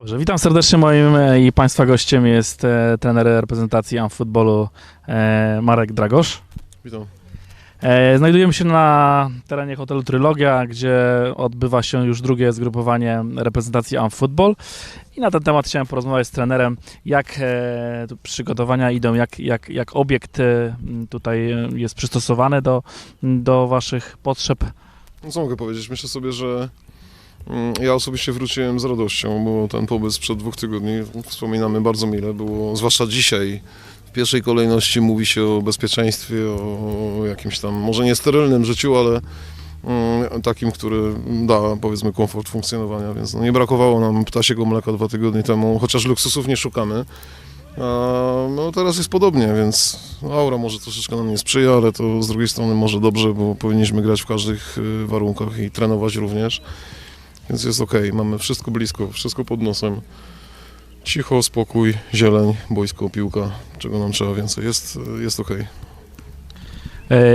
Dobrze, witam serdecznie. Moim e, i Państwa gościem jest e, trener reprezentacji Amfutbolu e, Marek Dragosz. Witam. E, znajdujemy się na terenie hotelu Trylogia, gdzie odbywa się już drugie zgrupowanie reprezentacji Amfutbol. I na ten temat chciałem porozmawiać z trenerem, jak e, przygotowania idą, jak, jak, jak obiekt e, tutaj jest przystosowany do, do Waszych potrzeb. No co mogę powiedzieć? Myślę sobie, że ja osobiście wróciłem z radością, bo ten pobyt sprzed dwóch tygodni wspominamy bardzo mile. Było, zwłaszcza dzisiaj, w pierwszej kolejności mówi się o bezpieczeństwie, o jakimś tam, może nie sterylnym życiu, ale mm, takim, który da, powiedzmy, komfort funkcjonowania, więc no, nie brakowało nam ptasiego mleka dwa tygodnie temu, chociaż luksusów nie szukamy. No teraz jest podobnie, więc aura może troszeczkę nam nie sprzyja, ale to z drugiej strony może dobrze, bo powinniśmy grać w każdych y, warunkach i trenować również. Więc jest ok, mamy wszystko blisko, wszystko pod nosem. Cicho, spokój, zieleń, boisko, piłka, czego nam trzeba więcej. Jest, jest ok. E,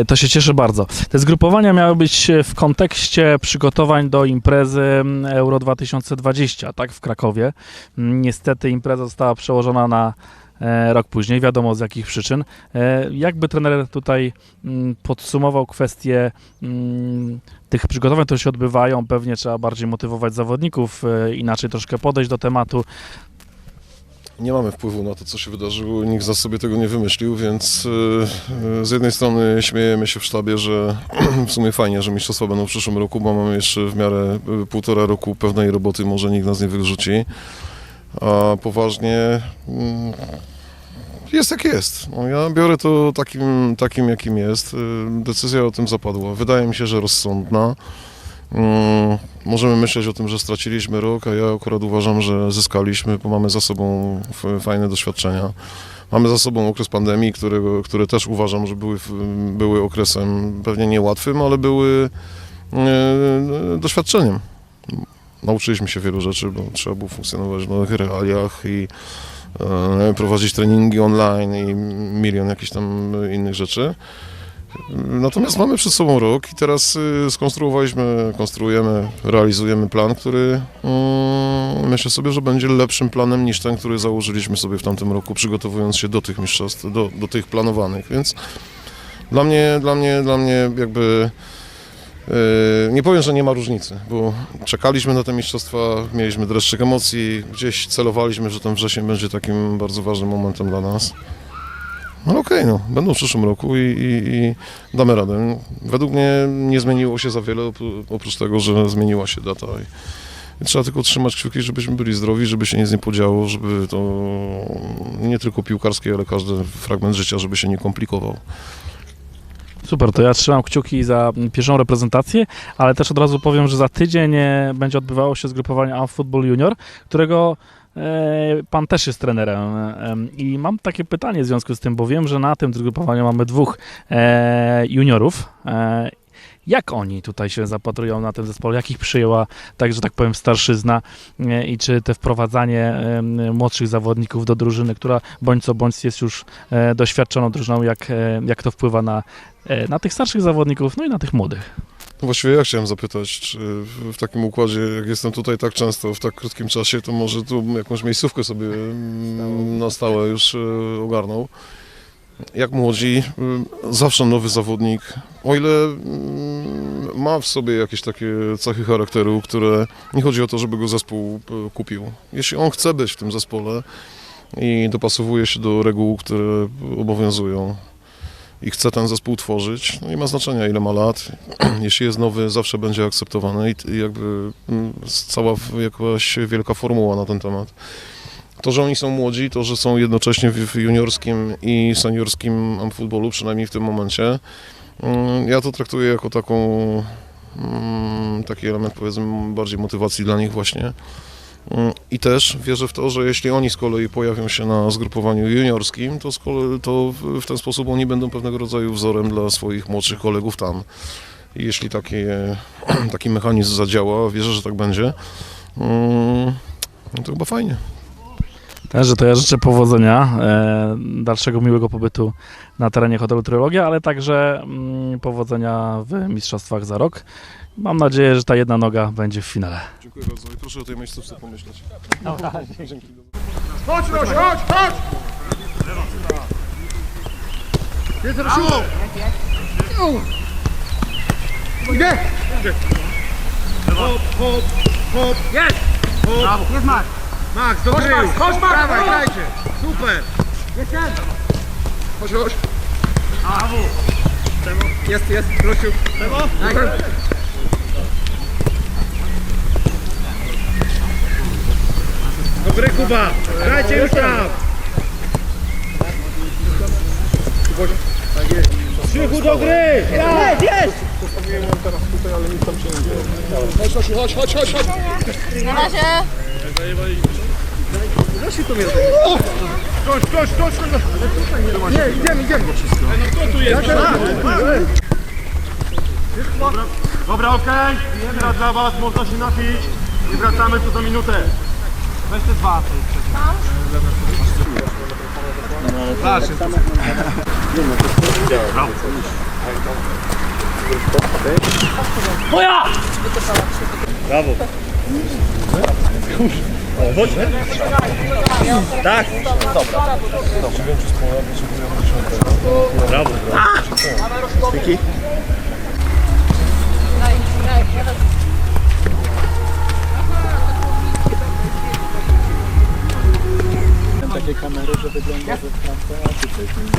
To się cieszę bardzo. Te zgrupowania miały być w kontekście przygotowań do imprezy Euro 2020, tak, w Krakowie. Niestety impreza została przełożona na e, rok później, wiadomo z jakich przyczyn. E, Jakby trener tutaj podsumował kwestię tych przygotowań, które się odbywają, pewnie trzeba bardziej motywować zawodników, e, inaczej troszkę podejść do tematu. Nie mamy wpływu na to, co się wydarzyło, nikt z nas sobie tego nie wymyślił, więc y, y, z jednej strony śmiejemy się w sztabie, że w sumie fajnie, że mistrzostwa będą w przyszłym roku, bo mamy jeszcze w miarę y, półtora roku pewnej roboty, może nikt nas nie wyrzuci. A poważnie mm, jest jak jest. No, ja biorę to takim, takim, jakim jest. Decyzja o tym zapadła. Wydaje mi się, że rozsądna. Mm, Możemy myśleć o tym, że straciliśmy rok, a ja akurat uważam, że zyskaliśmy, bo mamy za sobą fajne doświadczenia. Mamy za sobą okres pandemii, którego, które też uważam, że były, były okresem pewnie niełatwym, ale były e, doświadczeniem. Nauczyliśmy się wielu rzeczy, bo trzeba było funkcjonować w nowych realiach i e, prowadzić treningi online i milion jakichś tam innych rzeczy. Natomiast mamy przed sobą rok i teraz y, skonstruowaliśmy, konstruujemy, realizujemy plan, który mm, myślę sobie, że będzie lepszym planem niż ten, który założyliśmy sobie w tamtym roku, przygotowując się do tych mistrzostw, do, do tych planowanych, więc dla mnie, dla mnie, dla mnie jakby y, nie powiem, że nie ma różnicy, bo czekaliśmy na te mistrzostwa, mieliśmy dreszczyk emocji, gdzieś celowaliśmy, że ten wrzesień będzie takim bardzo ważnym momentem dla nas. No okej, no, będą w przyszłym roku i, i, i damy radę. Według mnie nie zmieniło się za wiele, opr- oprócz tego, że zmieniła się data. I, i trzeba tylko trzymać kciuki, żebyśmy byli zdrowi, żeby się nic nie podziało, żeby to nie tylko piłkarskie, ale każdy fragment życia, żeby się nie komplikował. Super, to ja trzymam kciuki za pierwszą reprezentację, ale też od razu powiem, że za tydzień e, będzie odbywało się zgrupowanie Football Junior, którego pan też jest trenerem. Em, I mam takie pytanie w związku z tym, bo wiem, że na tym zgrupowaniu mamy dwóch e, juniorów. E, jak oni tutaj się zapatrują na tym zespole? Jak ich przyjęła, tak że tak powiem, starszyzna e, i czy te wprowadzanie młodszych zawodników do drużyny, która bądź co bądź jest już e, doświadczoną drużyną, jak, e, jak to wpływa na, e, na tych starszych zawodników, no i na tych młodych? Właściwie ja chciałem zapytać, czy w, takim układzie, jak jestem tutaj tak często, w tak krótkim czasie, to może tu jakąś miejscówkę sobie mm, na stałe już e, ogarnął. Jak młodzi, mm, zawsze nowy zawodnik, o ile mm, ma w sobie jakieś takie cechy charakteru, które nie chodzi o to, żeby go zespół e, kupił. Jeśli on chce być w tym zespole i dopasowuje się do reguł, które obowiązują, i chce ten zespół tworzyć, no nie ma znaczenia ile ma lat. Jeśli jest nowy, zawsze będzie akceptowany i jakby mm, cała jakaś wielka formuła na ten temat. To, że oni są młodzi, to, że są jednocześnie w w juniorskim i seniorskim futbolu, przynajmniej w tym momencie, mm, ja to traktuję jako taką, mm, taki element powiedzmy bardziej motywacji dla nich właśnie. Mm, I też wierzę w to, że jeśli oni z kolei pojawią się na zgrupowaniu juniorskim, to, kolei, to w, w ten sposób oni będą pewnego rodzaju wzorem dla swoich młodszych kolegów tam. I jeśli taki, taki mechanizm zadziała, wierzę, że tak będzie, mm, no to chyba fajnie. Także to ja życzę powodzenia, e, dalszego miłego pobytu na terenie hotelu Trylogia, ale także mm, powodzenia w mistrzostwach za rok mam nadzieję, że ta jedna noga będzie w finale. Dziękuję bardzo i proszę o tej miejscówce pomyśleć. Dzięki. Chodź, chodź, chodź, chodź! Jest Rosiu! Idę! Hop, hop, hop! Jest! Brawo! Jest Max! Max, do gry! Chodź, Max! Dawaj, dajcie! Super! Jest ten! Chodź, chodź! Brawo! Jest, jest, Rosiu! Lewo? Dobry Kuba! Grajcie już tam! Krzychu do gry! Jest, jest! Chodź, chodź, chodź, chodź, chodź, chodź. Na razie. Chodź, chodź, chodź, chodź! Nie, idziemy, idziemy! No kto tu jest? Dobra, dobra okej. Teraz dla was można się napić i wracamy tu za minutę. beste te dwa tej przecież. Moja! Brawo! Chodź! Tak! Dobra. Brawo! Brawo! Brawo!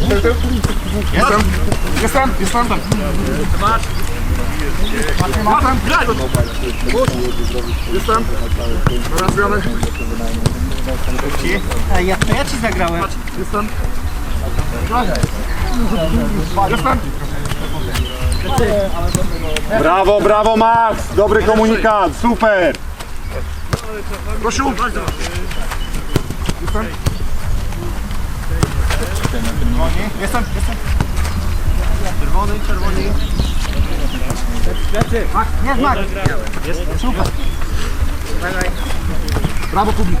Jestem. Jestem. Jestem. Jestem. Zobacz. Graj! Jestem. Teraz zmiany. Ja, to ja ci zagrałem. Jestem. Jestem. Brawo, brawo Max! Dobry komunikat, super! Prosiu. Jestem. Jestem, jestem. Czerwony, czerwony. Max, nie Max. Jest, super. Brawo Kubi.